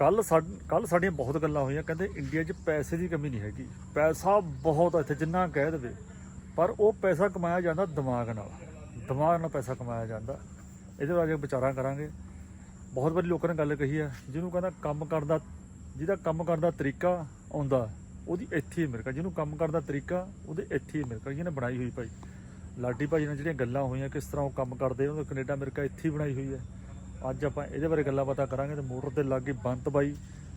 ਕੱਲ ਕੱਲ ਸਾਡੀਆਂ ਬਹੁਤ ਗੱਲਾਂ ਹੋਈਆਂ, ਕਹਿੰਦੇ ਇੰਡੀਆ 'ਚ ਪੈਸੇ ਦੀ ਕਮੀ ਨਹੀਂ ਹੈਗੀ। ਪੈਸਾ ਬਹੁਤ ਇੱਥੇ, ਜਿੰਨਾ ਕਹਿ ਦੇਵੇ। ਪਰ ਉਹ ਪੈਸਾ ਕਮਾਇਆ ਜਾਂਦਾ ਦਿਮਾਗ ਨਾਲ। ਦਿਮਾਗ ਨਾਲ ਪੈਸਾ ਕਮਾਇਆ ਜਾਂਦਾ। ਇਹਦੇ ਬਾਰੇ ਵਿਚਾਰਾਂ ਕਰਾਂਗੇ। ਬਹੁਤ ਵਾਰੀ ਲੋਕਾਂ ਨੇ ਗੱਲ ਕਹੀ ਹੈ ਜਿਹਨੂੰ ਕਹਿੰਦਾ ਕੰਮ ਕਰਨ ਦਾ, ਜਿਹਦਾ ਕੰਮ ਕਰਨ ਦਾ ਤਰੀਕਾ ਆਉਂਦਾ, ਉਹਦੀ ਇੱਥੇ ਹੀ ਅਮਰੀਕਾ ਜਿਹਨੂੰ ਕੰਮ ਕਰਨ ਦਾ ਤਰੀਕਾ, ਉਹਦੇ ਇੱਥੇ ਹੀ ਅਮਰੀਕਾ ਜਿਹਨੇ ਬਣਾਈ ਹੋਈ ਭਾਈ। ਲਾਡੀ ਭਾਈ ਨਾਲ ਜਿਹੜੀਆਂ ਗੱਲਾਂ ਹੋਈਆਂ, ਕਿਸ ਤਰ੍ਹਾਂ ਉਹ ਕੰਮ ਕਰਦੇ ਉਹਨੇ ਕੈਨੇਡਾ, ਅਮਰੀਕਾ ਇੱਥੇ ਹੀ ਬਣਾਈ ਹੋਈ ਹੈ। ਅੱਜ ਆਪਾਂ ਇਹਦੇ ਬਾਰੇ ਗੱਲਾਂ ਬਾਤਾਂ ਕਰਾਂਗੇ ਤੇ ਮੋਟਰ ਤੇ ਲੱਗ ਗਈ ਬੰਤ ਬਾਈ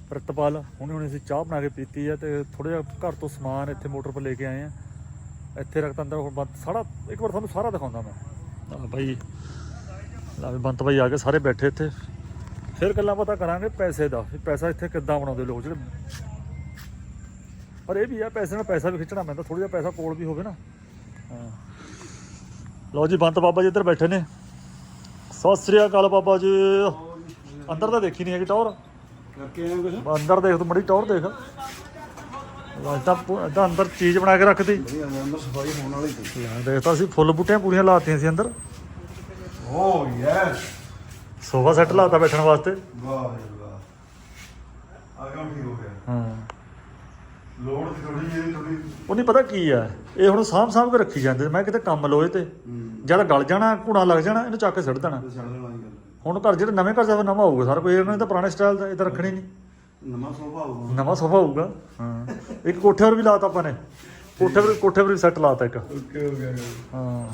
ਪ੍ਰਤਪਾਲ। ਹੁਣੇ ਹੁਣੇ ਅਸੀਂ ਚਾਹ ਬਣਾ ਕੇ ਪੀਤੀ ਹੈ ਤੇ ਥੋੜਾ ਜਿਹਾ ਘਰ ਤੋਂ ਸਮਾਨ ਇੱਥੇ ਮੋਟਰ 'ਤੇ ਲੈ ਕੇ ਆਏ ਆ। ਇੱਥੇ ਰੱਖਤਾ ਅੰਦਰ ਹੁਣ ਬੰਤ ਸਾਰਾ, ਇੱਕ ਵਾਰ ਤੁਹਾਨੂੰ ਸਾਰਾ ਦਿਖਾਉਂਦਾ ਮੈਂ। ਆ ਭਾਈ ਲਾ ਬੰਤ ਬਾਈ ਆ ਕੇ ਸਾਰੇ ਬੈਠੇ ਇੱਥੇ। ਫਿਰ ਗੱਲਾਂ ਬਾਤਾਂ ਕਰਾਂਗੇ ਪੈਸੇ ਦਾ ਪੈਸਾ ਇੱਥੇ ਕਿੱਦਾਂ ਬਣਾਉਂਦੇ ਲੋਕ ਜਿਹੜੇ ਪਰ ਇਹ ਵੀ ਆ ਪੈਸੇ ਨਾਲ ਪੈਸਾ ਵੀ ਖਿੱਚਣਾ ਪੈਂਦਾ ਥੋੜਾ ਜਿਹਾ ਪੈਸਾ ਕੋਲ ਵੀ ਹੋਵੇ ਨਾ। ਲਓ ਜੀ, ਬੰਤ ਬਾਬਾ ਜੀ ਇੱਧਰ ਬੈਠੇ ਨੇ। ਸਤਿ ਸ੍ਰੀ ਅਕਾਲ ਬਾਬਾ ਜੀ। ਅੰਦਰ ਤਾਂ ਦੇਖੀ ਨਹੀਂ ਹੈਗੀ ਟੌਰ। ਕਰਕੇ ਆਏ ਕੁਝ ਅੰਦਰ ਦੇਖ ਤੂੰ ਮੜੀ ਟੌਰ ਦੇਖ। ਤਾਂ ਤਾਂ ਅੰਦਰ ਚੀਜ਼ ਬਣਾ ਕੇ ਅੰਦਰ ਸਫ਼ਾਈ ਹੋਣ ਵਾਲੀ ਸੀ। ਦੇਖਤਾ ਸੀ ਫੁੱਲ ਬੂਟੀਆਂ ਪੂਰੀਆਂ ਲਾਤੀਆਂ ਸੀ ਅੰਦਰ। ਓ ਯੈਸ। ਸੋਫਾ ਸੈੱਟ ਲਾਤਾ ਬੈਠਣ ਵਾਸਤੇ। ਵਾਹ ਜੀ ਵਾਹ। ਆ ਕੰਮ ਠੀਕ ਹੋ ਗਿਆ। ਹਾਂ। ਲੋੜ ਥੋੜੀ ਜਿਹੀ ਥੋੜੀ ਉਹ ਨਹੀਂ ਪਤਾ ਕੀ ਆ ਇਹ ਹੁਣ ਸਾਂਭ ਸਾਂਭ ਕੇ ਰੱਖੀ ਜਾਂਦੇ ਮੈਂ ਕਿਤੇ ਕੰਮ ਲੋਏ ਤੇ। ਜਦ ਗਲ ਜਾਣਾ ਘੁਣਾ ਲੱਗ ਜਾਣਾ ਇਹਨੂੰ ਚੱਕ ਕੇ ਸਿੱਟ ਦੇਣਾ। ਛੱਡ ਦੇਣ ਵਾਲੀ ਗੱਲ। ਹੁਣ ਘਰ ਜਿਹੜੇ ਨਵੇਂ ਘਰ ਜਾਵੇ ਨਵਾਂ ਹੋਊਗਾ ਸਾਰਾ ਕੋਈ ਇਹਨਾਂ ਨੇ ਤਾਂ ਪੁਰਾਣੇ ਸਟਾਈਲ ਦਾ ਇਹ ਤਾਂ ਰੱਖਣੀ ਨਹੀਂ। ਨਵਾਂ ਸੋਫਾ ਆਊਗਾ ਨਵਾਂ ਸੋਫਾ ਹੋਊਗਾ। ਹਾਂ। ਇੱਕ ਕੋਠੇ 'ਤੇ ਵੀ ਲਾਤਾ ਆਪਾਂ ਨੇ। ਕੋਠੇ 'ਤੇ ਕੋਠੇ 'ਤੇ ਵੀ ਸੈੱਟ ਲਾਤਾ ਇੱਕ। ਓਕੇ ਹੋ ਗਿਆ ਹਾਂ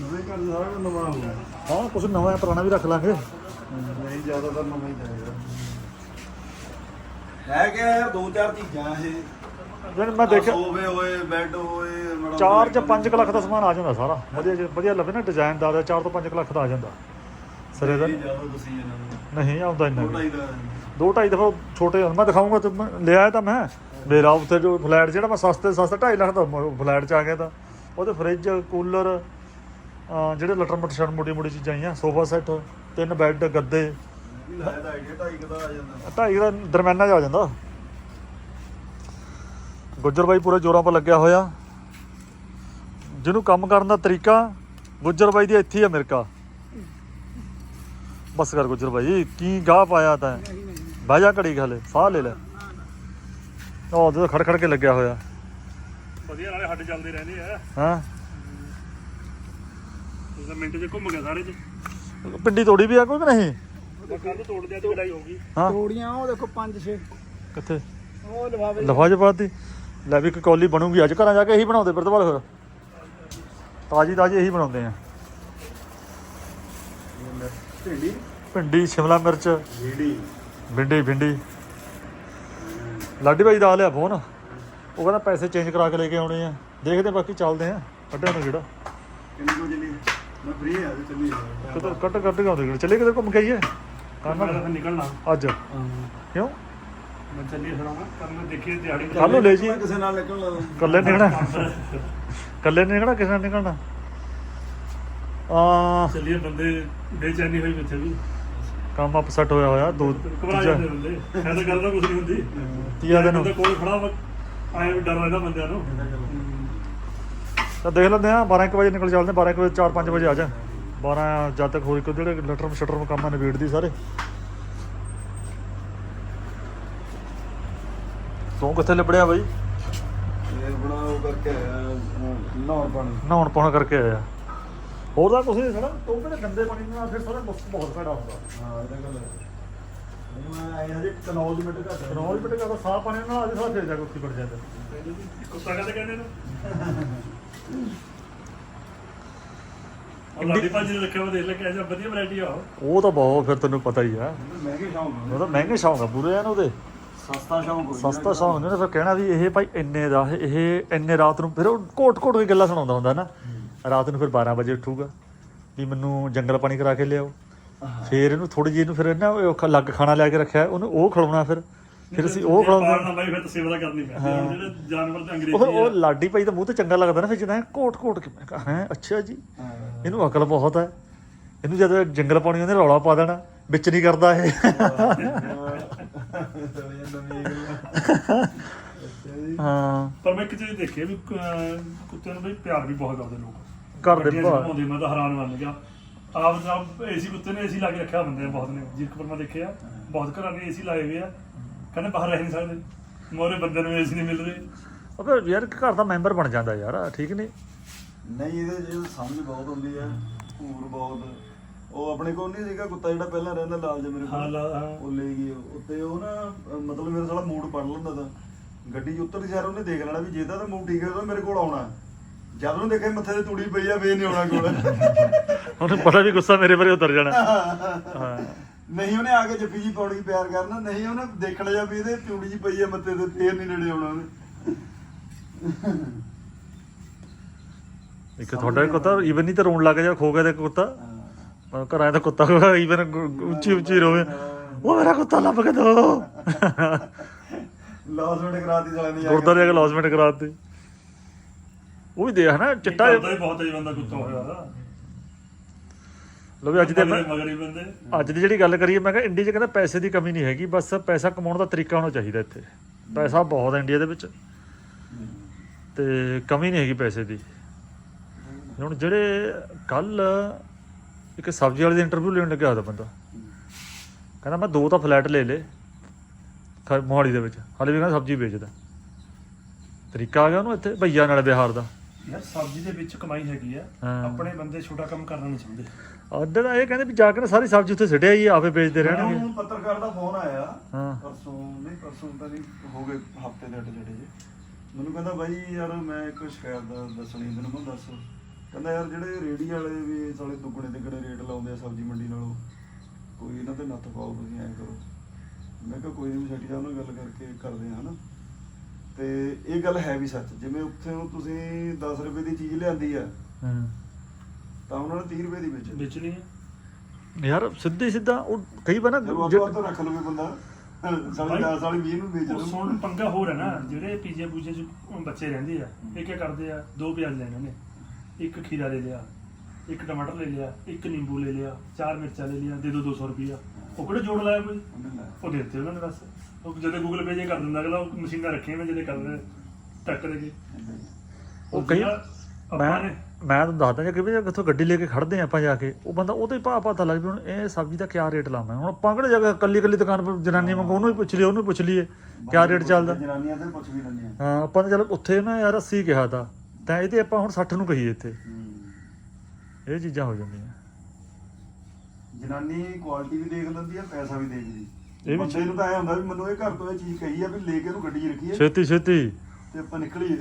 ਨਵੇਂ ਘਰ ਦਾ ਸਾਰਾ ਕੁਝ ਨਵਾਂ ਹੋਊਗਾ ਹਾਂ ਕੁਝ ਨਵਾਂ ਪੁਰਾਣਾ ਵੀ ਰੱਖ ਲਾਂਗੇ। ਨਹੀਂ ਜ਼ਿਆਦਾਤਰ ਨਵਾਂ ਹੀ ਚਾਹੀਦਾ। ਹੈ ਕਿ ਯਾਰ ਦੋ ਚਾਰ ਚੀਜ਼ਾਂ ਇਹ। ਮੈਂ ਦੇਖਿਆ ਸੋਫੇ ਹੋਏ ਬੈੱਡ ਹੋਏ ਮਾੜਾ 4 ਜਾਂ 5 ਲੱਖ ਦਾ ਸਮਾਨ ਆ ਜਾਂਦਾ ਸਾਰਾ। ਵਧੀਆ ਵਧੀਆ ਲੱਭੇ ਨਾ ਡਿਜ਼ਾਈਨ ਦਾ 4 ਤੋਂ 5 ਲੱਖ ਦਾ ਆ ਜਾਂਦਾ। ਸਿਰੇ ਦਾ ਇਹ ਜ਼ਿਆਦਾ ਤੁਸੀਂ ਇਹਨਾਂ ਨੂੰ। ਨਹੀਂ ਆਉਂਦਾ ਇੰਨਾ ਥੋੜਾ ਵੀ। ਹੀ ਦਾ। ਦੋ ਢਾਈ ਦਫਾ ਛੋਟੇ ਮੈਂ ਦਿਖਾਉਂਗਾ ਤੇ ਮੈਂ ਲਿਆਇਆ ਤਾਂ ਮੈਂ। ਮੇਰਾ ਉੱਥੇ ਜੋ ਫਲੈਟ ਜਿਹੜਾ ਮੈਂ ਸਸਤੇ ਸਸਤੇ 2.5 ਲੱਖ ਦਾ ਫਲੈਟ ਚ ਆ ਗਿਆ ਤਾਂ। ਉਹਦੇ ਫ੍ਰਿਜ ਕੂਲਰ ਅਹ ਜਿਹੜੇ ਲਟਰ ਮਟ ਛੜ ਮੋਟੀ ਮੋਟੀ ਚੀਜ਼ਾਂ ਆਈਆਂ ਸੋਫਾ ਸੈੱਟ ਤਿੰਨ ਬੈੱਡ ਗੱਦੇ। ਲਾਇਆ ਤਾਂ ਆਈਡੀਆ ਢਾਈ ਕੁ ਦਾ ਆ ਜਾਂਦਾ ਢਾਈ ਦਾ ਦਰਮਿਆਨਾ ਜਾ ਜਾਂਦਾ। ਗੁੱਜਰ ਬਾਈ ਪੂਰੇ ਜੋਰਾਂ 'ਤੇ ਲੱਗਿਆ ਹੋਇਆ। ਜਿਹਨੂੰ ਕੰਮ ਕਰਨ ਦਾ ਤਰੀਕਾ ਗੁੱਜਰ ਬਾਈ ਦੀ ਇੱਥੇ ਹੀ ਅਮਰੀਕਾ ਬਸ ਕਰ ਗੁੱਜਰ ਬਾਈ ਕੀ ਗਾਹ ਪਾਇਆ ਤਾਂ? ਬਹਿ ਜਾ ਘੜੀ ਹਲੇ ਸਾਹ ਲੈ ਲੈ। ਉਹ ਜਦੋਂ ਖੜ ਖੜ ਕੇ ਲੱਗਿਆ ਹੋਇਆ। ਵਧੀਆ ਨਾਲੇ ਹੱਡ ਚੱਲਦੇ ਰਹਿੰਦੇ ਆ। ਹਾਂ? ਦਾ ਮਿੰਟ 'ਚ ਘੁੰਮ ਗਿਆ ਸਾਰੇ 'ਚ ਪਿੰਡੀ ਤੋੜੀ ਵੀ ਆ ਕੋਈ ਕਿ ਨਹੀਂ? ਕੱਲ ਤੋੜ ਦਿਆ ਤੇ ਲੜਾਈ ਹੋ ਗਈ। ਹਾਂ। ਤੋੜੀਆਂ ਉਹ ਦੇਖੋ 5 6 ਕਿੱਥੇ? ਉਹ ਲਫਾਵੇ ਲਫਾ ਚ ਪਾਤੀ। ਲੈ ਵੀ ਇੱਕ ਕੌਲੀ ਬਣੂਗੀ। ਅੱਜ ਘਰਾਂ ਜਾ ਕੇ ਇਹੀ ਬਣਾਉਂਦੇ ਫਿਰ ਦੁਬਾਰਾ ਫਿਰ। ਤਾਜੀ ਤਾਜੀ ਇਹੀ ਬਣਾਉਂਦੇ ਆ। ਭਿੰਡੀ? ਸ਼ਿਮਲਾ ਮਿਰਚ। ਭਿੰਡੀ। ਭਿੰਡੀ ਲਾਡੀ ਭਾਈ ਦਾ ਲਿਆ ਫੋਨ। ਉਹ ਕਹਿੰਦਾ ਪੈਸੇ ਚੇਂਜ ਕਰਾ ਕੇ ਲੈ ਕੇ ਆਉਣੇ ਆ। ਦੇਖਦੇ ਬਾਕੀ ਚੱਲਦੇ ਆ ਕੱਢਿਆ ਨੂੰ ਜਿਹੜਾ। ਕਿੰਨੀ ਕੋ ਜਲੀ ਮੈਂ ਫ੍ਰੀ ਆ ਤੇ ਚੱਲੀ ਕੱਟ ਕੱਟ ਕੇ ਆਉਂਦੇ ਚੱਲੇ ਕਿਤੇ ਘੁੰਮ ਕੇ ਆਈਏ? ਕਰਨਾ ਤਾਂ ਨਿਕਲਣਾ। ਅੱਜ। ਕਿਉਂ? ਮੈਂ ਚੱਲੀ ਫਿਰਾਂਗਾ ਕੱਲ ਮੈਂ ਦੇਖੀ ਦਿਹਾੜੀ ਕੱਲ ਨੂੰ ਲੈ ਜੀ। ਕਿਸੇ ਨਾਲ ਨਿਕਲ ਲਾ ਕੱਲੇ ਨਿਕਲਣਾ? ਕੱਲੇ ਨਿਕਲਣਾ ਕਿਸੇ ਨਾਲ ਨਿਕਲਣਾ? ਆ। ਚੱਲੀਏ ਬੰਦੇ ਬੇਚੈਨੀ ਹੋਈ ਇੱਥੇ ਵੀ। ਕੰਮ ਅਪਸੈਟ ਹੋਇਆ ਹੋਇਆ ਦੋ ਘਬਰਾ ਜਾਂਦੇ ਬੰਦੇ। ਐਸਾ ਗੱਲ ਤਾਂ ਕੁਝ ਨਹੀਂ ਹੁੰਦੀ। ਤੀਆ ਦਿਨ। ਬੰਦਾ ਕੋਲ ਖੜਾ ਆਏ ਵੀ ਡਰ ਰਹਿੰਦਾ ਬੰਦਿਆਂ ਨੂੰ। ਤਾਂ ਦੇਖ ਲੈਂਦੇ ਆ 12 1 ਵਜੇ ਨਿਕਲ ਚੱਲਦੇ 12 1 ਵਜੇ 4 5 ਵਜੇ ਆ ਜਾ। 12 ਜਦ ਤੱਕ ਹੋਈ ਕੋ ਜਿਹੜੇ ਲਟਰ ਸ਼ਟਰ ਕੰਮ ਨਿਬੇੜਦੀ ਸਾਰੇ। ਤੂੰ ਕਿੱਥੇ ਲਿਬੜਿਆ ਬਾਈ? ਇਹ ਬਣਾ ਉਹ ਕਰਕੇ ਆਇਆ ਨਹਾਉਣ ਪਾਣੀ ਨਹਾਉਣ ਪਾਉਣ ਕਰਕੇ ਆਇਆ। ਹੋਰ ਤਾਂ ਕੁਛ ਨਹੀਂ ਸੜਾ ਟੋਪੇ ਦੇ ਗੰਦੇ ਪਾਣੀ ਨਾਲ ਫਿਰ ਸਾਰਾ ਮੁਸਕ ਬਹੁਤ ਭੈੜਾ ਹੁੰਦਾ। ਹਾਂ ਇਹ ਤਾਂ ਗੱਲ ਹੈ ਨਹੀਂ ਮੈਂ ਆਇਆ ਹਜੇ ਕਨੌਜ ਮਿੰਟ ਘੱਟ ਹੈ। ਰੋਜ਼ ਬਿਟ ਕਰਦਾ ਸਾਫ਼ ਪਾਣੀ ਨਾਲ ਆਦੇ ਸਾਰਾ ਫੇਰ ਜਾ ਕੇ ਉੱਥੇ ਵੜ ਜਾਂਦਾ। ਕੁੱਤਾ ਕਹਿੰਦੇ ਕਹਿੰਦੇ ਨੂੰ? ਉਹ ਲਾਡੀ ਭਾਜੀ ਨੇ ਰੱਖਿਆ ਵਾ ਦੇਖ ਲੈ ਕਿ ਐਸਾ ਵਧੀਆ ਵੈਰਾਈਟੀ ਆ ਉਹ। ਉਹ ਤਾਂ ਬਹੁਤ ਫਿਰ ਤੈਨੂੰ ਪਤਾ ਹੀ ਆ। ਮਹਿੰਗੇ ਸ਼ੌਂਕ ਉਹ ਤਾਂ ਮਹਿੰਗੇ ਸ਼ੌਂਕ ਆ ਪੂਰੇ ਐਨ ਉਹਦੇ। ਸਸਤਾ ਸ਼ੌਂਕ ਹੋਈ ਸਸਤਾ ਸ਼ੌਂਕ ਨੇ ਫਿਰ ਕਹਿਣਾ ਵੀ ਇਹ ਭਾਈ ਇੰਨੇ ਦਾ ਇਹ ਇੰਨੇ ਰਾਤ ਨੂੰ ਫਿਰ ਉਹ ਘੋਟ ਘੋਟ ਕੇ ਗੱਲਾਂ ਸੁਣਾਉਂਦਾ ਹੁੰਦਾ ਨਾ। ਰਾਤ ਨੂੰ ਫਿਰ 12 ਵਜੇ ਉੱਠੂਗਾ ਵੀ ਮੈਨੂੰ ਜੰਗਲ ਪਾਣੀ ਕਰਾ ਕੇ ਲਿਆਓ। ਫਿਰ ਇਹਨੂੰ ਥੋੜੀ ਜਿਹੀ ਇਹਨੂੰ ਫਿਰ ਨਾ ਉਹ ਲੱਗ ਖਾਣਾ ਲਿਆ ਕੇ ਰੱਖਿਆ ਉਹਨੂੰ ਉਹ ਖਿਲਾਉਣਾ ਫਿਰ। ਫਿਰ ਅਸੀਂ ਉਹ ਖਿਲਾਉਂਦੇ ਪਾਲਣਾ ਬਾਈ ਫਿਰ ਤਾਂ ਸੇਵਾ ਤਾਂ ਕਰਨੀ ਪੈਂਦੀ ਹੁਣ ਜਿਹੜੇ ਜਾਨਵਰ ਤੇ ਉਹ ਅੰਗਰੇਜ਼ੀ ਉਹ ਆ। ਲਾਡੀ ਭਾਈ ਦਾ ਮੂੰਹ ਤੇ ਚੰਗਾ ਲੱਗਦਾ ਨਾ ਫਿਰ ਜਿੱਦਾਂ ਘੋਟ ਘੋਟ ਕੇ ਮੈਂ ਕਹਾ ਹੈ ਅੱਛਾ ਜੀ। ਇਹਨੂੰ ਅਕਲ ਬਹੁਤ ਹੈ ਇਹਨੂੰ ਜਦ ਜੰਗਲ ਪਾਣੀ ਉਹਨੇ ਰੌਲਾ ਪਾ ਦੇਣਾ ਵਿੱਚ ਨਹੀਂ ਕਰਦਾ ਇਹ। ਹਾਂ। ਪਰ ਮੈਂ ਇੱਕ ਚੀਜ਼ ਦੇਖੀ ਵੀ ਕੁੱਤਿਆਂ ਨੂੰ ਬਈ ਪਿਆਰ ਵੀ ਬਹੁਤ ਕਰਦੇ ਲੋਕ। ਦੇ ਭਾਰ ਘੁਮਾਉਂਦੇ, ਮੈਂ ਤਾਂ ਹੈਰਾਨ ਬਣ ਗਿਆ। ਆਪ ਆਪ ਏਸੀ ਕੁੱਤੇ ਨੇ ਏਸੀ ਲਾ ਕੇ ਰੱਖਿਆ ਬੰਦੇ ਬਹੁਤ ਨੇ। ਜੀਰਕਪੁਰ ਮੈਂ ਦੇਖਿਆ। ਬਹੁਤ ਘਰਾਂ ਨੇ ਏਸੀ ਲਾਏ ਹੋਏ ਆ। ਕਹਿੰਦੇ ਬਾਹਰ ਰਹਿ ਨਹੀਂ ਸਕਦੇ। ਮੋਰੇ ਬੰਦੇ ਨੂੰ ਏਸੀ ਨਹੀਂ ਮਿਲ ਰਹੇ। ਉਹ ਫਿਰ ਯਾਰ ਘਰ ਦਾ ਮੈਂਬਰ ਬਣ ਜਾਂਦਾ ਯਾਰ ਠੀਕ ਨਹੀਂ? ਨਹੀਂ ਇਹਦੇ ਜੇ ਸਮਝ ਬਹੁਤ ਹੁੰਦੀ ਆ ਘੂਰ ਬਹੁਤ। ਉਹ ਆਪਣੇ ਕੋਲ ਨਹੀਂ ਸੀਗਾ ਕੁੱਤਾ ਜਿਹੜਾ ਪਹਿਲਾਂ ਰਹਿੰਦਾ ਲਾਲ ਜਿਹਾ ਮੇਰੇ ਹਾਂ ਕੋਲ ਲਾ- ਹਾਂ। ਉਹ ਲੈ ਗਈ ਉਹ। ਉੱਤੇ ਉਹ ਨਾ ਅਹ ਮਤਲਬ ਮੇਰਾ ਸਾਲਾ ਮੂਡ ਪੜ ਲੈਂਦਾ ਤਾਂ। ਗੱਡੀ 'ਚ ਉਤਰ ਸਾਰ ਉਹਨੇ ਦੇਖ ਲੈਣਾ ਵੀ ਜੇ ਤਾਂ ਮੂਡ ਠੀਕ ਹੈ ਤਾਂ ਮੇਰੇ ਕੋਲ ਆਉਣਾ। ਜਦ ਉਹਨੇ ਦੇਖਿਆ ਮੱਥੇ ਤੇ ਤੂੜੀ ਪਈ ਆ ਫੇਰ ਨਹੀਂ ਆਉਣਾ ਕੋਲ। ਉਹਨੂੰ ਪਤਾ ਵੀ ਗੁੱਸਾ ਮੇਰੇ ਪਰੇ ਉਤਰ ਜਾਣਾ। ਹਾਂ। ਨਹੀਂ ਉਹਨੇ ਆ ਕੇ ਜੱਫੀ ਜੀ ਪਾਉਣੀ ਪਿਆਰ ਕਰਨਾ ਨਹੀਂ ਉਹਨੇ ਦੇਖਣਾ ਜਾਂ ਵੀ ਇਹਦੇ ਤੂੜੀ ਜੀ ਪਈ ਆ ਮੱਥੇ ਤੇ ਫੇਰ ਨਹੀਂ ਨੇੜੇ ਆਉਣਾ ਉਹਨੇ। ਇੱਕ ਤੁਹਾਡਾ ਕੁੱਤਾ ਈਵਨ ਨਹੀਂ ਤਾਂ ਰੋਣ ਲੱਗ ਜਾ ਖੋ ਗਿਆ ਤੇ ਕੁੱਤਾ। ਪਰ ਘਰਾਂ ਦਾ ਕੁੱਤਾ ਈਵਨ ਉੱਚੀ ਉੱਚੀ ਰੋਵੇ। ਉਹ ਮੇਰਾ ਕੁੱਤਾ ਲੱਭ ਕੇ ਦੋ। ਲੌਸਮੈਂਟ ਕਰਾਤੀ ਸਾਲੇ ਨੇ ਜਾ ਕੇ। ਗੁਰਦਾਰੇ ਅਗੇ ਲੌਸਮੈਂਟ ਕਰਾਤੇ। ਉਹ ਵੀ ਦੇਖ ਨਾ ਚਿੱਟਾ ਹੀ ਬਹੁਤ ਹੈ ਬੰਦਾ ਕੁੱਤਾ ਹੋਇਆ। ਦਾ ਲੋ ਵੀ ਅੱਜ ਦੇ ਮਗਰ ਬੰਦੇ। ਅੱਜ ਦੀ ਜਿਹੜੀ ਗੱਲ ਕਰੀਏ ਮੈਂ ਕਿਹਾ ਇੰਡੀਆ 'ਚ ਕਹਿੰਦਾ ਪੈਸੇ ਦੀ ਕਮੀ ਨਹੀਂ ਹੈਗੀ ਬਸ ਪੈਸਾ ਕਮਾਉਣ ਦਾ ਤਰੀਕਾ ਹੋਣਾ ਚਾਹੀਦਾ ਇੱਥੇ। ਪੈਸਾ ਬਹੁਤ ਹੈ ਇੰਡੀਆ ਦੇ ਵਿੱਚ। ਤੇ ਕਮੀ ਨਹੀਂ ਹੈਗੀ ਪੈਸੇ ਦੀ। ਹੁਣ ਜਿਹੜੇ ਕੱਲ ਇੱਕ ਸਬਜ਼ੀ ਵਾਲੇ ਦੀ ਇੰਟਰਵਿਊ ਲੈਣ ਲੱਗਿਆ ਹੋਇਆ ਬੰਦਾ। ਕਹਿੰਦਾ ਮੈਂ ਦੋ ਤਾਂ ਫਲੈਟ ਲੈ ਲੇ ਮੋਹਾਲੀ ਦੇ ਵਿੱਚ। ਹਾਲੇ ਵੀ ਕਹਿੰਦਾ ਸਬਜ਼ੀ ਵੇਚਦਾ। ਤਰੀਕਾ ਆ ਗਿਆ ਉਹਨੂੰ ਇੱਥੇ ਭਈਆ ਨਾਲ ਬਿਹਾਰ ਦਾ। ਯਾਰ ਸਬਜ਼ੀ ਦੇ ਵਿੱਚ ਕਮਾਈ ਹੈਗੀ ਆ। ਹਾਂ। ਆਪਣੇ ਬੰਦੇ ਛੋਟਾ ਕੰਮ ਕਰਨਾ ਨਹੀਂ ਚਾਹੁੰਦੇ। ਅੱਧੇ ਤਾਂ ਇਹ ਕਹਿੰਦੇ ਵੀ ਜਾ ਕੇ ਨਾ ਸਾਰੀ ਸਬਜ਼ੀ ਉੱਥੇ ਸਿੱਟਿਆ ਹੀ ਆਪੇ ਵੇਚਦੇ ਰਹਿਣਗੇ। ਮੈਨੂੰ ਪੱਤਰਕਾਰ ਦਾ ਫੋਨ ਆਇਆ। ਹਾਂ। ਪਰਸੋਂ ਨਹੀਂ ਪਰਸੋਂ ਤਾਂ ਨਹੀਂ ਹੋ ਗਏ ਹਫ਼ਤੇ ਦੇ ਅੱਡ ਜਿਹੜੇ ਜੇ। ਮੈਨੂੰ ਕਹਿੰਦਾ ਬਾਈ ਯਾਰ ਮੈਂ ਇੱਕ ਸ਼ਿਕਾਇਤ ਦਾ ਦੱਸਣੀ ਤੈਨੂੰ ਮੈਂ ਦੱਸ। ਕਹਿੰਦਾ ਯਾਰ ਜਿਹੜੇ ਰੇੜੀ ਵਾਲੇ ਵੀ ਸਾਲੇ ਦੁੱਗਣੇ ਤਿੱਗਣੇ ਰੇਟ ਲਾਉਂਦੇ ਆ ਸਬਜ਼ੀ ਮੰਡੀ ਨਾਲੋਂ ਕੋਈ ਇਹਨਾਂ ਤੇ ਨੱਥ ਪਾਓ ਤੁਸੀਂ ਐਂ ਕਰੋ। ਮੈਂ ਕਿਹਾ ਕੋਈ ਨਹੀਂ ਸੈਟੀ ਸਾਹਿਬ ਨਾਲ ਗੱਲ ਕਰਕੇ ਕਰਦੇ ਆ ਹਨਾ। ਤੇ ਇਹ ਗੱਲ ਹੈ ਵੀ ਸੱਚ ਜਿਵੇਂ ਉੱਥੇ ਨੂੰ ਤੁਸੀਂ 10 ਰੁਪਏ ਦੀ ਚੀਜ਼ ਲਿਆਂਦੀ ਆ ਹਾਂ। ਤਾਂ ਉਹਨਾਂ ਨੇ 30 ਰੁਪਏ ਦੀ ਵੇਚਣੀ ਵੇਚਣੀ ਆ? ਯਾਰ ਸਿੱਧੇ ਸਿੱਧਾ ਉਹ ਕਈ ਵਾਰ ਨਾ ਉਹ ਜੇ- ਤੋਂ ਰੱਖ ਲਵੇ ਬੰਦਾ। ਸਾਲੀ 10 ਵਾਲੀ 20 ਨੂੰ ਵੇਚ ਉਹ ਸੁਣ ਪੰਗਾ ਹੋਰ ਹੈ ਨਾ ਜਿਹੜੇ ਪੀਜੇ ਪੂਜੇ ਚ ਬੱਚੇ ਰਹਿੰਦੇ ਆ ਇਹ ਕੀ ਕਰਦੇ ਆ ਦੋ ਪਿਆਜ਼ ਲੈਣੇ ਨੇ। ਇੱਕ ਖੀਰਾ ਲੈ ਲਿਆ ਇੱਕ ਟਮਾਟਰ ਲੈ ਲਿਆ ਇੱਕ ਨਿੰਬੂ ਲੈ ਲਿਆ ਚਾਰ ਮਿਰਚਾਂ ਲੈ ਲਿਆ ਦੇ ਦੋ 200 ਰੁਪਿਆ ਉਹ ਕਿਹੜੇ ਜੋੜ ਲਾਇਆ ਕੋਈ। ਉਹ ਦੇ ਦਿੱਤੇ ਉਹਨਾਂ ਨੇ ਬਸ। ਉਹ ਜਦੋਂ ਗੂਗਲ ਪੇ ਜੇ ਕਰ ਦਿੰਦਾ ਅਗਲਾ ਉਹ ਮਸ਼ੀਨਾਂ ਰੱਖੀਆਂ ਨੇ ਜਿਹੜੇ ਕਰਦੇ ਟੱਕ ਦੇ ਕੇ। ਉਹ ਕਈ ਮੈਂ ਮੈਂ ਤੁਹਾਨੂੰ ਦੱਸਦਾ ਜੇ ਕਿ ਵੀ ਕਿੱਥੋਂ ਗੱਡੀ ਲੈ ਕੇ ਖੜਦੇ ਆ ਆਪਾਂ ਜਾ ਕੇ ਉਹ ਬੰਦਾ ਉਹਦੇ ਭਾਅ ਪਤਾ ਲੱਗ ਵੀ ਹੁਣ ਇਹ ਸਬਜ਼ੀ ਦਾ ਕਿਆ ਰੇਟ ਲਾਵਾਂ। ਹੁਣ ਆਪਾਂ ਕਿਹੜੇ ਜਗ੍ਹਾ ਕੱਲੀ ਕੱਲੀ ਦੁਕਾਨ ਪਰ ਜਨਾਨੀ ਵਾਂਗੂ ਉਹਨੂੰ ਵੀ ਪੁੱਛ ਲਿਓ ਉਹਨੂੰ ਪੁੱਛ ਲਈਏ ਕਿਆ ਰੇਟ ਚੱਲਦਾ। ਜਨਾਨੀਆਂ ਤੇ ਪੁੱਛ ਵੀ ਲੈਂਦੀਆਂ ਹਾਂ ਆਪਾਂ ਨੇ ਚਲ ਉੱਥੇ ਨਾ ਯਾਰ 80 ਕਿਹਾ ਤਾਂ। ਤਾਂ ਇਹਦੇ ਆਪਾਂ ਹੁਣ 60 ਨੂੰ ਕਹੀਏ ਇੱਥੇ। ਇਹ ਚੀਜ਼ਾਂ ਹੋ ਜਾਂਦੀਆਂ। ਜਨਾਨੀ ਕੁਆਲਿਟੀ ਵੀ ਦੇਖ ਲੈਂਦੀ ਆ ਪੈਸਾ ਵੀ ਦੇਖਦੀ ਇਹ ਵੀ ਬੰਦੇ ਨੂੰ ਤਾਂ ਐ ਹੁੰਦਾ ਵੀ ਮੈਨੂੰ ਇਹ ਘਰ ਤੋਂ ਇਹ ਚੀਜ਼ ਕਹੀ ਆ ਵੀ ਲੈ ਕੇ ਉਹਨੂੰ ਗੱਡੀ 'ਚ ਰੱਖੀਏ ਛੇਤੀ ਛੇਤੀ। ਤੇ ਆਪਾਂ ਨਿਕਲੀਏ।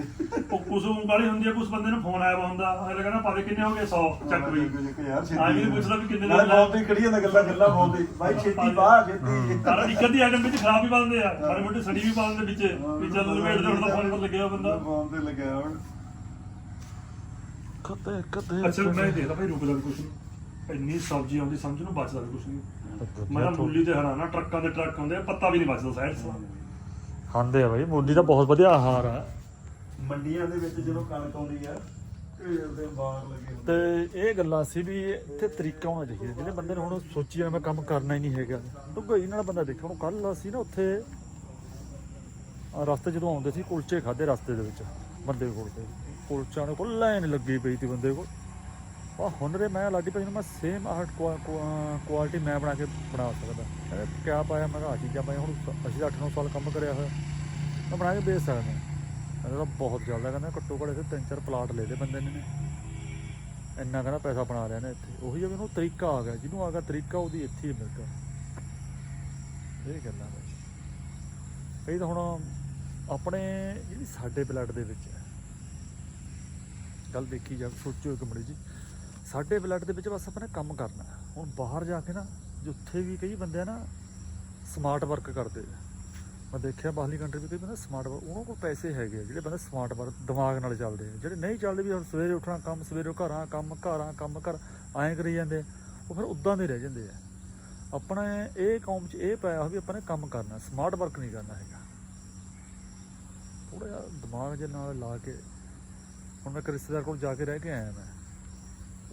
ਉਹ ਕੁਝ ਵਾਲੀ ਹੁੰਦੀ ਆ ਕੁਝ ਬੰਦੇ ਨੂੰ ਫੋਨ ਆਇਆ ਵਾ ਹੁੰਦਾ ਅਗਲਾ ਕਹਿੰਦਾ ਪਾਵੇ ਕਿੰਨੇ ਹੋ ਗਏ 100 ਚੱਕ ਵੀ ਯਾਰ ਛੇਤੀ। ਆ ਵੀ ਪੁੱਛਦਾ ਵੀ ਕਿੰਨੇ ਨਾਲੇ ਦਾ ਬਹੁਤ ਤੇ ਖੜੀ ਜਾਂਦਾ ਗੱਲਾਂ ਗੱਲਾਂ ਬਹੁਤ ਤੇ ਬਾਈ ਛੇਤੀ ਪਾ ਛੇਤੀ। ਸਾਰਾ ਇੱਕ ਅੱਧੀ ਆਈਟਮ ਵਿੱਚ ਖਰਾਬ ਵੀ ਪਾ ਦਿੰਦੇ ਆ ਮਾੜੇ ਮੋਟੇ ਸੜੀ ਵੀ ਪਾ ਦਿੰਦੇ ਵਿੱਚ ਵੀ ਚੱਲ ਲਵੇਟ ਦੇ ਹੁਣ ਤਾਂ ਫੋਨ ਪਰ ਲੱਗਿਆ ਬੰਦਾ। ਫੋਨ ਤੇ ਲੱਗਿਆ ਹੁਣ ਕਦੇ ਕਦੇ ਅੱਛਾ ਮੈਂ ਦੇਖਦਾ ਭਾਈ ਰੁਕਦਾ ਵੀ ਕੁਛ ਨਹੀਂ ਇੰਨੀ ਸਬਜ਼ੀ ਆਉਂਦੀ ਸਮਝ ਨੂੰ ਬਚਦਾ ਵੀ ਕੁਛ ਨਹੀਂ ਮੈਂ ਤਾਂ ਮੂਲੀ ਤੇ ਹਰਾਣਾ ਟਰੱਕਾਂ ਦੇ ਟਰੱਕ ਆਉਂਦੇ ਆ ਪੱਤਾ ਵੀ ਨਹੀਂ ਬਚਦਾ ਸਾਈਡ ਤੋਂ। ਖਾਂਦੇ ਆ ਬਾਈ ਮੂਲੀ ਦਾ ਬਹੁਤ ਵਧੀਆ ਆਹਾਰ ਆ। ਮੰਡੀਆਂ ਦੇ ਵਿੱਚ ਜਦੋਂ ਕਣਕ ਆਉਂਦੀ ਆ ਢੇਰ ਦੇ ਬਾਹਰ ਲੱਗੇ ਹੁੰਦੇ ਤੇ ਇਹ ਗੱਲਾਂ ਸੀ ਵੀ ਇੱਥੇ ਤਰੀਕਾ ਹੋਣਾ ਚਾਹੀਦਾ ਜਿਹੜੇ ਬੰਦੇ ਨੇ ਹੁਣ ਸੋਚੀ ਜਾਣਾ ਮੈਂ ਕੰਮ ਕਰਨਾ ਹੀ ਨਹੀਂ ਹੈਗਾ। ਢੁੱਗਾਈ ਨਾਲ ਬੰਦਾ ਦੇਖੋ ਹੁਣ ਕੱਲ ਅਸੀਂ ਨਾ ਉੱਥੇ ਰਸਤੇ ਜਦੋਂ ਆਉਂਦੇ ਸੀ ਕੁਲਚੇ ਖਾਦੇ ਰਸਤੇ ਦੇ ਵਿੱਚ ਬੰਦੇ ਕੋਲ ਤੇ। ਕੁਲਚਿਆਂ ਦੇ ਕੋਲ ਲਾਈਨ ਲੱਗੀ ਪਈ ਸੀ ਬੰਦੇ ਕੋਲ। ਆ ਹੁਣ ਰੇ ਮੈਂ ਲਾਡੀ ਭਾਈ ਨੂੰ ਮੈਂ ਸੇਮ ਆਰਟ ਕੁਆਲਿਟੀ ਮੈਂ ਬਣਾ ਕੇ ਬਣਾ ਸਕਦਾ। ਕਹਿੰਦੇ ਕਿਆ ਪਾਇਆ ਮੈਂ ਕਿਹਾ ਆਹ ਚੀਜ਼ਾਂ ਪਾਇਆ ਹੁਣ ਸ- ਅਸੀਂ 8-9 ਸਾਲ ਕੰਮ ਕਰਿਆ ਹੋਇਆ। ਮੈਂ ਬਣਾ ਕੇ ਵੇਚ ਸਕਦਾ। ਕਹਿੰਦਾ ਤਾਂ ਬਹੁਤ ਚੱਲਦਾ ਕਹਿੰਦਾ ਘੱਟੋ ਘੱਟ ਇੱਥੇ ਤਿੰਨ ਚਾਰ ਪਲਾਟ ਲੈ ਲਏ ਬੰਦੇ ਨੇ ਇੰਨਾ ਕਹਿੰਦਾ ਪੈਸਾ ਬਣਾ ਲਿਆ ਨੇ ਇੱਥੇ। ਉਹੀ ਆ ਉਹਨੂੰ ਤਰੀਕਾ ਆ ਗਿਆ, ਜਿਹਨੂੰ ਆ ਗਿਆ ਤਰੀਕਾ ਉਹਦੀ ਇੱਥੇ ਹੀ ਮਿਲ ਗਿਆ ਇਹ ਗੱਲਾਂ ਬਾਈ ਕਈ ਤਾਂ ਹੁਣ ਆਪਣੇ ਜਿਹੜੀ ਸਾਡੇ ਬਲੱਡ ਦੇ ਵਿੱਚ ਹੈ। ਗੱਲ ਦੇਖੀ ਜਾ ਸੋਚੋ ਇੱਕ ਮਿੰਟ ਜੀ। ਸਾਡੇ ਬਲੱਡ ਦੇ ਵਿੱਚ ਬਸ ਆਪਾਂ ਨੇ ਕੰਮ ਕਰਨਾ ਹੁਣ ਬਾਹਰ ਜਾ ਕੇ ਨਾ ਜਿੱਥੇ ਵੀ ਕਈ ਬੰਦੇ ਆ ਨਾ ਸਮਾਰਟ ਵਰਕ ਕਰਦੇ ਆ। ਮੈਂ ਦੇਖਿਆ ਬਾਹਰਲੀ ਕੰਟਰੀ ਵਿੱਚ ਕਈ ਬੰਦੇ ਸਮਾਰਟ ਵਰਕ ਉਹਨਾਂ ਕੋਲ ਪੈਸੇ ਹੈਗੇ ਆ, ਜਿਹੜੇ ਬੰਦੇ ਸਮਾਰਟ ਵਰਕ ਦਿਮਾਗ ਨਾਲ ਚੱਲਦੇ ਆ। ਜਿਹੜੇ ਨਹੀਂ ਚੱਲਦੇ ਵੀ ਹੁਣ ਸਵੇਰੇ ਉੱਠਣਾ ਕੰਮ, ਸਵੇਰੇ ਘਰਾਂ ਕੰਮ ਘਰਾਂ ਕੰਮ ਕਰ ਐਂ ਕਰੀ ਜਾਂਦੇ ਉਹ ਫਿਰ ਉਦਾਂ ਦੇ ਰਹਿ ਜਾਂਦੇ ਆ। ਆਪਣਾ ਇਹ ਕੌਮ 'ਚ ਇਹ ਪਾਇਆ ਹੋਇਆ ਵੀ ਆਪਾਂ ਨੇ ਕੰਮ ਕਰਨਾ ਸਮਾਰਟ ਵਰਕ ਨਹੀਂ ਕਰਨਾ ਹੈਗਾ। ਥੋੜਾ ਜਿਹਾ ਦਿਮਾਗ ਦੇ ਨਾਲ ਲਾ ਕੇ, ਹੁਣ ਮੈਂ ਇੱਕ ਰਿਸ਼ਤੇਦਾਰ ਕੋਲ ਜਾ ਕੇ ਰਹਿ ਕੇ ਆਇਆ ਮੈਂ।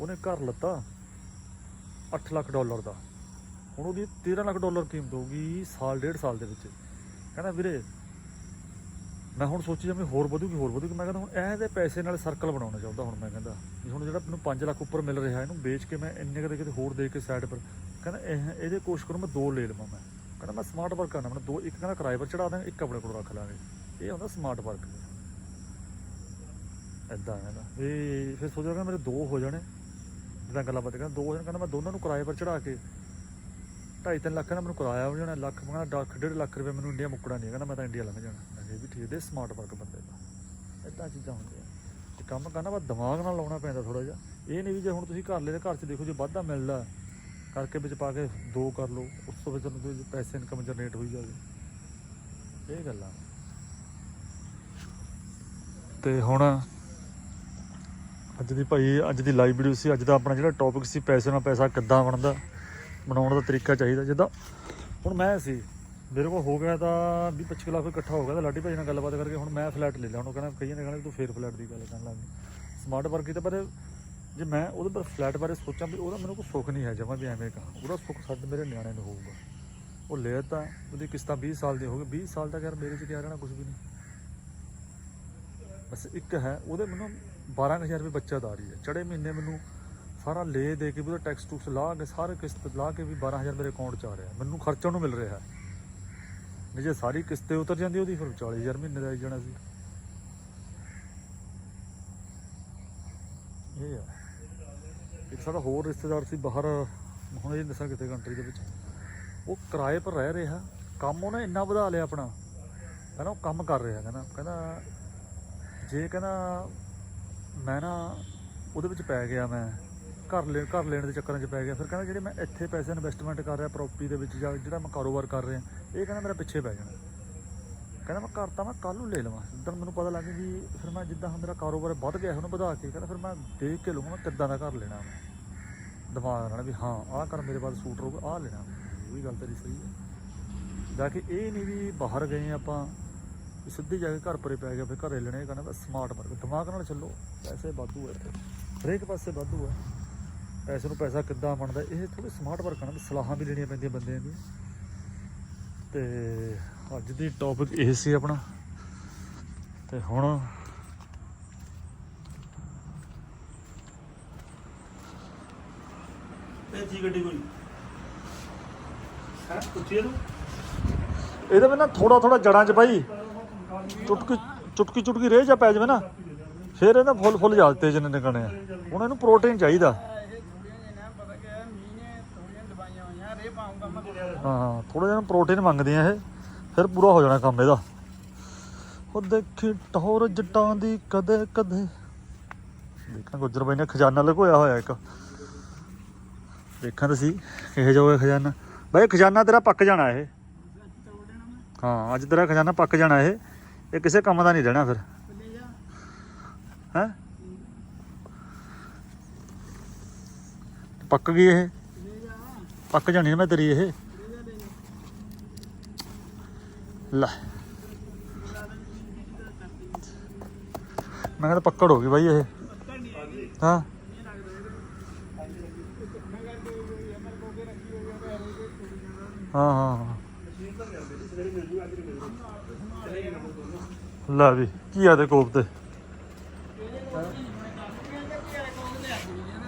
ਉਹਨੇ ਘਰ ਲੱਤਾ 8 ਲੱਖ ਡਾਲਰ ਦਾ। ਹੁਣ ਉਹਦੀ 13 ਲੱਖ ਡਾਲਰ ਕੀਮਤ ਹੋਊਗੀ ਸਾਲ, ਡੇਢ ਸਾਲ ਦੇ ਵਿੱਚ। ਕਹਿੰਦਾ ਵੀਰੇ, ਮੈਂ ਹੁਣ ਸੋਚੀ ਜਾਂ ਵੀ ਹੋਰ ਵਧੂਗੀ ਹੋਰ ਵਧੂਗੀ। ਮੈਂ ਕਹਿੰਦਾ ਹੁਣ ਇਹਦੇ ਪੈਸੇ ਨਾਲ ਸਰਕਲ ਬਣਾਉਣਾ ਚਾਹੁੰਦਾ ਹੁਣ ਮੈਂ ਕਹਿੰਦਾ। ਵੀ ਹੁਣ ਜਿਹੜਾ ਮੈਨੂੰ 5 ਲੱਖ ਉੱਪਰ ਮਿਲ ਰਿਹਾ ਇਹਨੂੰ ਵੇਚ ਕੇ ਮੈਂ ਇੰਨੇ ਕਦੇ ਕਿਤੇ ਹੋਰ ਦੇ ਕੇ ਸਾਈਡ ਪਰ ਕਹਿੰਦਾ ਇਹ, ਇਹਦੇ ਕੋਸ਼ਿਸ਼ ਕਰੂੰ, ਮੈਂ ਦੋ ਲੈ ਲਵਾਂ ਮੈਂ। ਕਹਿੰਦਾ ਮੈਂ ਸਮਾਰਟ ਵਰਕ ਕਰਨਾ, ਮੈਂ ਦੋ, ਇੱਕ ਕਹਿੰਦਾ ਕਿਰਾਏ ਪਰ ਚੜਾ ਦਾਂਗੇ ਇੱਕ ਆਪਣੇ ਕੋਲ ਰੱਖ ਲਾਂਗੇ। ਇਹ ਹੁੰਦਾ ਸਮਾਰਟ ਵਰਕ ਇੱਦਾਂ ਹੈ ਨਾ। ਇਹ ਫਿਰ ਸੋਚਿਆ ਕਿ ਮੇਰੇ ਦੋ ਹੋ ਜਾਣੇ। ਜਿੱਦਾਂ ਗੱਲਾਂ ਬਾਤਾਂ ਕਹਿੰਦਾ ਦੋ ਹੋ ਕਹਿੰਦਾ ਮੈਂ ਦੋਨਾਂ ਨੂੰ ਕਿਰਾਏ ਪਰ ਚੜਾ ਕੇ ਢਾਈ ਤਿੰਨ ਲੱਖ ਦਾ ਮੈਨੂੰ ਕਿਰਾਇਆ ਹੋ ਜਾਣਾ ਲੱਖ ਮੈਂ ਕਹਿੰਦਾ ਲੱਖ ਡੇਢ ਲੱਖ ਰੁਪਏ ਮੈਨੂੰ ਇੰਡੀਆ ਮੁੱਕਣਾ ਨਹੀਂ ਕਹਿੰਦਾ ਮੈਂ ਤਾਂ ਇੰਡੀਆ ਲੰਘ ਜਾਣਾ। ਮੈਂ ਇਹ ਵੀ ਠੀਕ ਦੇ ਸਮਾਰਟ ਵਰਕ ਬੰਦੇ ਦਾ ਇਦਾਂ ਚੀਜ਼ਾਂ ਹੁੰਦੀਆਂ। ਤੇ ਕੰਮ ਕਰਨਾ ਬਸ ਦਿਮਾਗ ਨਾਲ ਲਾਉਣਾ ਪੈਂਦਾ ਥੋੜਾ ਜਿਹਾ। ਇਹ ਨਹੀਂ ਵੀ ਜੇ ਹੁਣ ਤੁਸੀਂ ਘਰ ਲੈ ਘਰ 'ਚ ਦੇਖੋ, ਜੇ ਵਾਧਾ ਮਿਲਦਾ, ਕਰਕੇ ਵਿੱਚ ਪਾ ਕੇ ਦੋ ਕਰ ਲਓ, ਉਸ ਤੋਂ ਵਿੱਚ ਤੁਹਾਨੂੰ ਪੈਸੇ ਇਨਕਮ ਜਨਰੇਟ ਹੋਈ ਜਾਵੇ। ਇਹ ਗੱਲਾਂ। ਤੇ ਹੁਣ ਅੱਜ ਦੀ ਭਾਈ, ਅੱਜ ਦੀ ਲਾਈਵ ਵੀਡੀਓ ਸੀ, ਅੱਜ ਦਾ ਆਪਣਾ ਜਿਹੜਾ ਟੌਪਿਕ ਸੀ, ਪੈਸੇ ਨਾਲ ਪੈਸਾ ਕਿੱਦਾਂ ਬਣਦਾ, ਬਣਾਉਣ ਦਾ ਤਰੀਕਾ ਚਾਹੀਦਾ, ਜਿੱਦਾਂ ਹੁਣ ਮੈਂ ਸੀ, ਮੇਰੇ ਕੋਲ ਹੋ ਗਿਆ ਤਾਂ 20 25 ਲੱਖ ਇਕੱਠਾ ਹੋ ਗਿਆ ਤਾਂ ਲਾਡੀ ਭਾਈ ਨਾਲ ਗੱਲਬਾਤ ਕਰਕੇ ਹੁਣ ਮੈਂ ਫਲੈਟ ਲੈ ਲਿਆ, ਹੁਣ ਉਹ ਕਹਿੰਦਾ, ਕਈਆਂ ਨੇ ਕਹਿਣਾ ਤੂੰ ਫੇਰ ਫਲੈਟ ਦੀ ਗੱਲ ਕਰਨ ਲੱਗ ਗਈ। ਸਮਾਰਟ ਵਰਕ ਕੀਤਾ ਪਰ ਜੇ ਮੈਂ ਉਹਦੇ ਪਰ ਫਲੈਟ ਬਾਰੇ ਸੋਚਾਂ ਵੀ ਉਹਦਾ ਮੈਨੂੰ ਕੋਈ ਸੁੱਖ ਨਹੀਂ ਹੈ, ਜਮਾ ਵੀ ਐਵੇਂ ਕਹਾਂ। ਉਹਦਾ ਸੁੱਖ ਸਾਡੇ ਮੇਰੇ ਨਿਆਣੇ ਨੂੰ ਹੋਊਗਾ। ਉਹ ਲੈ ਤਾਂ ਉਹਦੀ ਕਿਸ਼ਤਾਂ 20 ਸਾਲ ਦੀ ਹੋ ਗਈ 20 ਸਾਲ ਤੱਕ ਯਾਰ ਮੇਰੇ 'ਚ ਕਿਆ ਰਹਿਣਾ ਕੁਝ ਵੀ ਨਹੀਂ। ਬਸ ਇੱਕ ਹੈ, ਉਹਦੇ ਮੈਨੂੰ 12000 ਰੁਪਏ ਬੱਚਾ ਦਾ ਰਹੀ ਹੈ। ਚੜੇ ਮਹੀਨੇ ਮੈਨੂੰ ਸਾਰਾ ਲੈ ਦੇ ਕੇ ਵੀ ਉਹਦਾ ਟੈਕਸ ਟੂਕਸ ਲਾ ਕੇ ਸਾਰੇ ਕਿਸ਼ਤ ਲਾ ਕੇ ਵੀ 12000 ਮੇਰੇ ਅਕਾਊਂਟ 'ਚ ਆ ਰਿਹਾ। ਮੈਨੂੰ ਖਰਚਾ ਨੂੰ ਮਿਲ ਰਿਹਾ। ਹੈ ਨਹੀਂ ਜੇ ਸਾਰੀ ਕਿਸ਼ਤੇ ਉਤਰ ਜਾਂਦੀ ਉਹਦੀ, ਫਿਰ 40000 ਮਹੀਨੇ ਦਾ ਆਈ ਜਾਣਾ ਸੀ। ਇਹ ਆ। ਇੱਕ ਸਾਡਾ ਹੋਰ ਰਿਸ਼ਤੇਦਾਰ ਸੀ ਬਾਹਰ, ਹੁਣ ਇਹ ਦੱਸਾਂ ਕਿਤੇ ਕੰਟਰੀ ਦੇ ਵਿੱਚ। ਉਹ ਕਿਰਾਏ ਪਰ ਰਹਿ ਰਿਹਾ। ਕੰਮ ਉਹਨੇ ਇੰਨਾ ਵਧਾ ਲਿਆ ਆਪਣਾ। ਕਹਿੰਦਾ ਉਹ ਕੰਮ ਕਰ ਰਿਹਾ, ਕਹਿੰਦਾ ਕਹਿੰਦਾ ਜੇ ਕਹਿੰਦਾ ਮੈਂ ਨਾ ਉਹਦੇ ਵਿੱਚ ਪੈ ਗਿਆ ਮੈਂ। ਘਰ ਲੈ, ਘਰ ਲੈਣ ਦੇ ਚੱਕਰਾਂ 'ਚ ਪੈ ਗਿਆ। ਫਿਰ ਕਹਿੰਦਾ ਜਿਹੜੇ ਮੈਂ ਇੱਥੇ ਪੈਸੇ ਇਨਵੈਸਟਮੈਂਟ ਕਰ ਰਿਹਾ ਪ੍ਰਾਪਰਟੀ ਦੇ ਵਿੱਚ ਜਾਂ ਜਿਹੜਾ ਮੈਂ ਕਾਰੋਬਾਰ ਕਰ ਰਿਹਾ, ਇਹ ਕਹਿੰਦਾ ਮੇਰਾ ਪਿੱਛੇ ਪੈ ਜਾਣਾ। ਕਹਿੰਦਾ ਮੈਂ ਘਰ ਤਾਂ ਮੈਂ ਕੱਲ ਨੂੰ ਲੈ ਲਵਾਂ। ਜਿੱਦਣ ਮੈਨੂੰ ਪਤਾ ਲੱਗ ਵੀ ਫਿਰ ਮੈਂ ਜਿੱਦਾਂ ਹੁਣ ਮੇਰਾ ਕਾਰੋਬਾਰ ਵੱਧ ਗਿਆ, ਉਹਨੂੰ ਵਧਾ ਕੇ ਕਹਿੰਦਾ ਫਿਰ ਮੈਂ ਦੇਖ ਕੇ ਲਊਂਗਾ ਕਿੱਦਾਂ ਦਾ ਘਰ ਲੈਣਾ ਮੈਂ। ਦਿਮਾਗ ਨਾਲ ਵੀ ਹਾਂ, ਆਹ ਘਰ ਮੇਰੇ ਬਾਅਦ ਸੂਟ ਰਹੂਗਾ, ਆਹ ਲੈਣਾ। ਉਹ ਵੀ ਗੱਲ ਤੇਰੀ ਸਹੀ ਹੈ। ਜਾ ਕੇ ਇਹ ਨਹੀਂ ਵੀ ਬਾਹਰ ਗਏ ਆਪਾਂ ਵੀ ਸਿੱਧੇ ਜਾ ਕੇ ਘਰ ਪਰੇ ਪੈ ਗਿਆ ਫਿਰ ਘਰੇ ਲੈਣੇ ਕਹਿੰਦਾ ਬਸ ਸਮਾਰਟ ਵਰਕ ਦਿਮਾਗ ਨਾਲ ਚੱਲੋ ਪੈਸੇ ਵਾਧੂ ਹੈ। ਹਰੇਕ ਪਾਸੇ ਵਾਧੂ ਹੈ ਪੈਸੇ ਨੂੰ ਪੈਸਾ ਕਿੱਦਾਂ ਬਣਦਾ ਇਹ ਥੋੜੀ ਸਮਾਰਟ ਵਰਕ ਨਾਲ ਸਲਾਹਾਂ ਵੀ ਲੈਣੀਆਂ ਪੈਂਦੀਆਂ ਬੰਦਿਆਂ ਦੀ ਤੇ ਅੱਜ ਦੀ ਟੌਪਿਕ ਇਹ ਸੀ ਆਪਣਾ ਤੇ ਹੁਣ ਭੇਜੀ ਗੱਡੀ ਕੋਈ? ਹੈ ਪੁੱਛੀਏ ਤੂੰ ਇਹਦੇ ਵਿੱਚ ਨਾ ਥੋੜਾ ਥੋੜਾ ਜੜਾਂ 'ਚ ਭਾਈ ਚੁਟਕੀ ਚੁਟਕੀ ਚੁਟਕੀ ਰੇਹ ਜਾ ਪੈ ਜਾਵੇ ਨਾ, ਫਿਰ ਇਹਦਾ ਫੁੱਲ ਫੁੱਲ ਜਾ ਤੇਜ਼ ਨੇ ਨਿਕਲਣੇ ਆ। ਹੁਣ ਇਹਨੂੰ ਪ੍ਰੋਟੀਨ ਚਾਹੀਦਾ। ਹਾਂ ਥੋੜਾ ਜਿਹਾ ਪ੍ਰੋਟੀਨ ਮੰਗਦੀਆਂ ਇਹ, ਫਿਰ ਪੂਰਾ ਹੋ ਜਾਣਾ ਕੰਮ ਇਹਦਾ। ਉਹ ਦੇਖੀ ਟੌਰ ਜਟਾਂ ਦੀ ਕਦੇ ਕਦੇ। ਦੇਖਾਂ ਗੁੱਜਰ ਬਾਈ ਨੇ ਖਜ਼ਾਨਾ ਲੁਕੋਇਆ ਹੋਇਆ ਇੱਕ। ਦੇਖਾਂ ਤਾਂ ਸੀ ਕਿਹੋ ਖਜ਼ਾਨਾ। ਬਾਈ ਖਜ਼ਾਨਾ ਤੇਰਾ ਪੱਕ ਜਾਣਾ ਇਹ। ਹਾਂ, ਅੱਜ ਤੇਰਾ ਖਜ਼ਾਨਾ ਪੱਕ ਜਾਣਾ ਇਹ। ਇਹ ਕਿਸੇ ਕੰਮ ਦਾ ਨਹੀਂ ਰਹਿਣਾ ਫਿਰ। ਹੈ? ਪੱਕ ਗਈ ਇਹ? ਪੱਕ ਜਾਣੀ ਨਾ ਮੈਂ ਤੇਰੀ ਇਹ। ਲੈ। ਮੈਂ ਕਹਿੰਦਾ ਪੱਕੜ ਹੋ ਗਈ ਬਾਈ ਇਹ। ਹਾਂ? ਹਾਂ ਹਾਂ ਹਾਂ। ਲੈ ਵੀ ਕੀ ਆ ਦੇ ਕੋਪ ਤੇ?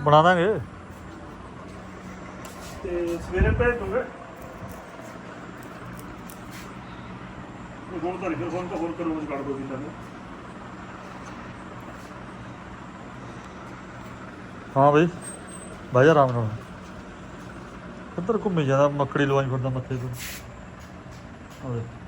ਬਣਾ ਦਾਂਗੇ। ਤੇ ਸਵੇਰੇ ਭੇਜ ਦੂੰਗੇ। ਉਹ ਤਾਂ ਤਾਂ ਹੋਰ ਕਰੋ ਕੱਢ ਦੋ ਵੀ ਹਾਂ ਬਈ ਬਾਈ ਆਰਾਮ ਨਾਲ। ਕਿੱਧਰ ਘੁੰਮੀ ਜਾਂਦਾ ਮੱਕੜੀ ਲਵਾਈ ਫਿਰਦਾ ਮੱਥੇ ਤੋਂ। ਦੇਖ।